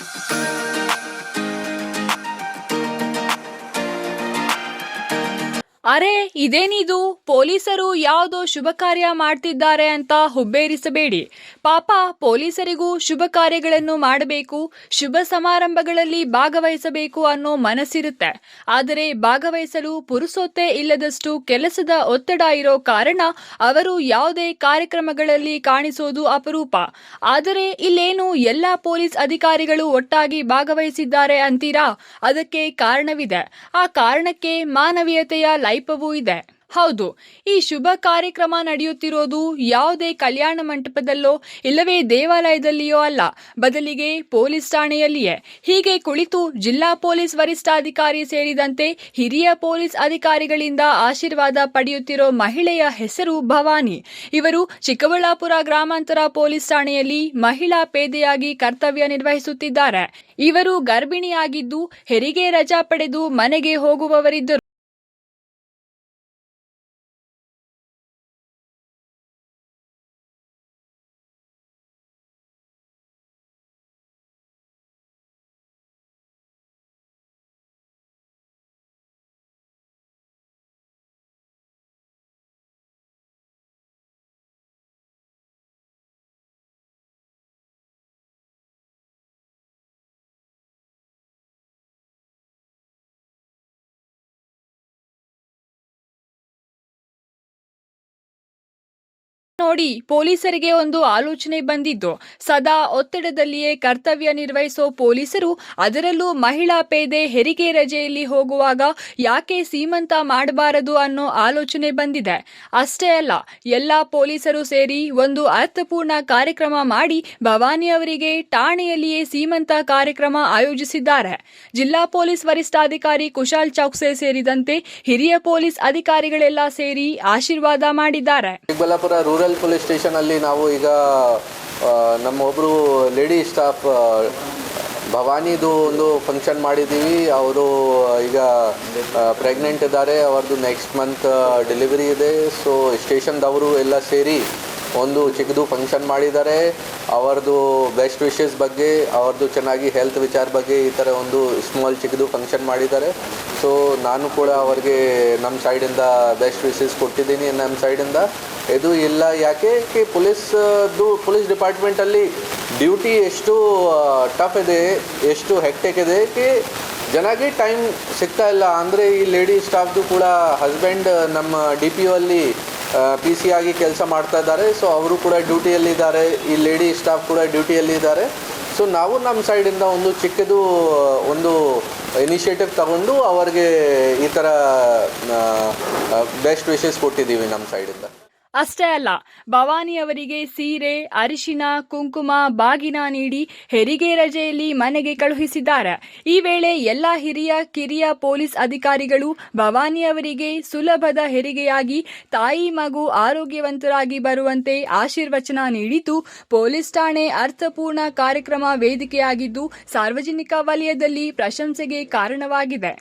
Música ಅರೆ, ಇದೇನಿದು? ಪೊಲೀಸರು ಯಾವುದೋ ಶುಭ ಕಾರ್ಯ ಮಾಡ್ತಿದ್ದಾರೆ ಅಂತ ಹುಬ್ಬೇರಿಸಬೇಡಿ. ಪಾಪ, ಪೊಲೀಸರಿಗೂ ಶುಭ ಕಾರ್ಯಗಳನ್ನು ಮಾಡಬೇಕು, ಶುಭ ಸಮಾರಂಭಗಳಲ್ಲಿ ಭಾಗವಹಿಸಬೇಕು ಅನ್ನೋ ಮನಸ್ಸಿರುತ್ತೆ. ಆದರೆ ಭಾಗವಹಿಸಲು ಪುರುಸೊತ್ತೇ ಇಲ್ಲದಷ್ಟು ಕೆಲಸದ ಒತ್ತಡ ಇರೋ ಕಾರಣ ಅವರು ಯಾವುದೇ ಕಾರ್ಯಕ್ರಮಗಳಲ್ಲಿ ಕಾಣಿಸೋದು ಅಪರೂಪ. ಆದರೆ ಇಲ್ಲೇನು ಎಲ್ಲ ಪೊಲೀಸ್ ಅಧಿಕಾರಿಗಳು ಒಟ್ಟಾಗಿ ಭಾಗವಹಿಸಿದ್ದಾರೆ ಅಂತೀರಾ? ಅದಕ್ಕೆ ಕಾರಣವಿದೆ. ಆ ಕಾರಣಕ್ಕೆ ಮಾನವೀಯತೆಯ ಲೈಪವೂ ಇದೆ. ಹೌದು, ಈ ಶುಭ ಕಾರ್ಯಕ್ರಮ ನಡೆಯುತ್ತಿರೋದು ಯಾವುದೇ ಕಲ್ಯಾಣ ಮಂಟಪದಲ್ಲೋ ಇಲ್ಲವೇ ದೇವಾಲಯದಲ್ಲಿಯೋ ಅಲ್ಲ, ಬದಲಿಗೆ ಪೊಲೀಸ್ ಠಾಣೆಯಲ್ಲಿಯೇ. ಹೀಗೆ ಕುಳಿತು ಜಿಲ್ಲಾ ಪೊಲೀಸ್ ವರಿಷ್ಠಾಧಿಕಾರಿ ಸೇರಿದಂತೆ ಹಿರಿಯ ಪೊಲೀಸ್ ಅಧಿಕಾರಿಗಳಿಂದ ಆಶೀರ್ವಾದ ಪಡೆಯುತ್ತಿರೋ ಮಹಿಳೆಯ ಹೆಸರು ಭವಾನಿ. ಇವರು ಚಿಕ್ಕಬಳ್ಳಾಪುರ ಗ್ರಾಮಾಂತರ ಪೊಲೀಸ್ ಠಾಣೆಯಲ್ಲಿ ಮಹಿಳಾ ಪೇದೆಯಾಗಿ ಕರ್ತವ್ಯ ನಿರ್ವಹಿಸುತ್ತಿದ್ದಾರೆ. ಇವರು ಗರ್ಭಿಣಿಯಾಗಿದ್ದು, ಹೆರಿಗೆ ರಜಾ ಪಡೆದು ಮನೆಗೆ ಹೋಗುವವರಿದ್ದರು. ನೋಡಿ, ಪೊಲೀಸರಿಗೆ ಒಂದು ಆಲೋಚನೆ ಬಂದಿದ್ದು. ಸದಾ ಒತ್ತಡದಲ್ಲಿಯೇ ಕರ್ತವ್ಯ ನಿರ್ವಹಿಸೋ ಪೊಲೀಸರು, ಅದರಲ್ಲೂ ಮಹಿಳಾ ಪೇದೆ ಹೆರಿಗೆ ರಜೆಯಲ್ಲಿ ಹೋಗುವಾಗ ಯಾಕೆ ಸೀಮಂತ ಮಾಡಬಾರದು ಅನ್ನೋ ಆಲೋಚನೆ ಬಂದಿದೆ. ಅಷ್ಟೇ ಅಲ್ಲ, ಎಲ್ಲ ಪೊಲೀಸರು ಸೇರಿ ಒಂದು ಅರ್ಥಪೂರ್ಣ ಕಾರ್ಯಕ್ರಮ ಮಾಡಿ ಭವಾನಿ ಅವರಿಗೆ ಠಾಣೆಯಲ್ಲಿಯೇ ಸೀಮಂತ ಕಾರ್ಯಕ್ರಮ ಆಯೋಜಿಸಿದ್ದಾರೆ. ಜಿಲ್ಲಾ ಪೊಲೀಸ್ ವರಿಷ್ಠಾಧಿಕಾರಿ ಕುಶಾಲ್ ಚೌಕ್ಸೆ ಸೇರಿದಂತೆ ಹಿರಿಯ ಪೊಲೀಸ್ ಅಧಿಕಾರಿಗಳೆಲ್ಲ ಸೇರಿ ಆಶೀರ್ವಾದ ಮಾಡಿದ್ದಾರೆ. ಚಿಕ್ಕಬಳ್ಳಾಪುರ ಪೊಲೀಸ್ ಸ್ಟೇಷನಲ್ಲಿ ನಾವು ಈಗ ನಮ್ಮೊಬ್ಬರು ಲೇಡಿ ಸ್ಟಾಫ್ ಭವಾನಿದು ಒಂದು ಫಂಕ್ಷನ್ ಮಾಡಿದ್ದೀವಿ. ಅವರು ಈಗ ಪ್ರೆಗ್ನೆಂಟ್ ಇದ್ದಾರೆ. ಅವ್ರದ್ದು ನೆಕ್ಸ್ಟ್ ಮಂತ್ ಡೆಲಿವರಿ ಇದೆ. ಸೊ ಸ್ಟೇಷನ್ದವರು ಎಲ್ಲ ಸೇರಿ ಒಂದು ಚಿಕ್ಕದು ಫಂಕ್ಷನ್ ಮಾಡಿದ್ದಾರೆ. ಅವರದು ಬೆಸ್ಟ್ ವಿಶಸ್ ಬಗ್ಗೆ ಅವ್ರದ್ದು ಚೆನ್ನಾಗಿ ಹೆಲ್ತ್ ವಿಚಾರ ಬಗ್ಗೆ ಈ ಥರ ಒಂದು ಸ್ಮಾಲ್ ಚಿಕ್ಕದು ಫಂಕ್ಷನ್ ಮಾಡಿದ್ದಾರೆ. ಸೊ ನಾನು ಕೂಡ ಅವರಿಗೆ ನಮ್ಮ ಸೈಡಿಂದ ಬೆಸ್ಟ್ ವಿಶಸ್ ಕೊಟ್ಟಿದ್ದೀನಿ ನಮ್ಮ ಸೈಡಿಂದ ಇದು. ಇಲ್ಲ ಯಾಕೆ ಕಿ ಪೊಲೀಸ್ದು ಪೊಲೀಸ್ ಡಿಪಾರ್ಟ್ಮೆಂಟಲ್ಲಿ ಡ್ಯೂಟಿ ಎಷ್ಟು ಟಫ್ ಇದೆ, ಎಷ್ಟು ಹೆಕ್ಟೆಕ್ ಇದೆ ಕಿ ಜನಗೆ ಟೈಮ್ ಸಿಗ್ತಾ ಇಲ್ಲ. ಅಂದರೆ ಈ ಲೇಡಿ ಸ್ಟಾಫ್ದು ಕೂಡ ಹಸ್ಬೆಂಡ್ ನಮ್ಮ ಡಿ ಪಿ ಯು ಅಲ್ಲಿ ಪಿ ಸಿ ಆಗಿ ಕೆಲಸ ಮಾಡ್ತಾ ಇದ್ದಾರೆ. ಸೊ ಅವರು ಕೂಡ ಡ್ಯೂಟಿಯಲ್ಲಿದ್ದಾರೆ. ಈ ಲೇಡಿ ಸ್ಟಾಫ್ ಕೂಡ ಡ್ಯೂಟಿಯಲ್ಲಿದ್ದಾರೆ. ಸೊ ನಾವು ನಮ್ಮ ಸೈಡಿಂದ ಒಂದು ಚಿಕ್ಕದು, ಒಂದು ಇನಿಷಿಯೇಟಿವ್ ತಗೊಂಡು ಅವರಿಗೆ ಈ ಥರ ಬೆಸ್ಟ್ ವಿಶಸ್ ಕೊಟ್ಟಿದ್ದೀವಿ ನಮ್ಮ ಸೈಡಿಂದ ಅಷ್ಟೇ ಅಲ್ಲ, ಭವಾನಿ ಅವರಿಗೆ ಸೀರೆ, ಅರಿಶಿನ, ಕುಂಕುಮ, ಬಾಗಿನ ನೀಡಿ ಹೆರಿಗೆ ರಜೆಯಲ್ಲಿ ಮನೆಗೆ ಕಳುಹಿಸಿದ್ದಾರೆ. ಈ ವೇಳೆ ಎಲ್ಲ ಹಿರಿಯ, ಕಿರಿಯ ಪೊಲೀಸ್ ಅಧಿಕಾರಿಗಳು ಭವಾನಿ ಅವರಿಗೆ ಸುಲಭದ ಹೆರಿಗೆಯಾಗಿ ತಾಯಿ ಮಗು ಆರೋಗ್ಯವಂತರಾಗಿ ಬರುವಂತೆ ಆಶೀರ್ವಚನ ನೀಡಿದ್ದು ಪೊಲೀಸ್ ಠಾಣೆ ಅರ್ಥಪೂರ್ಣ ಕಾರ್ಯಕ್ರಮ ವೇದಿಕೆಯಾಗಿದ್ದು ಸಾರ್ವಜನಿಕ ವಲಯದಲ್ಲಿ ಪ್ರಶಂಸೆಗೆ ಕಾರಣವಾಗಿದೆ.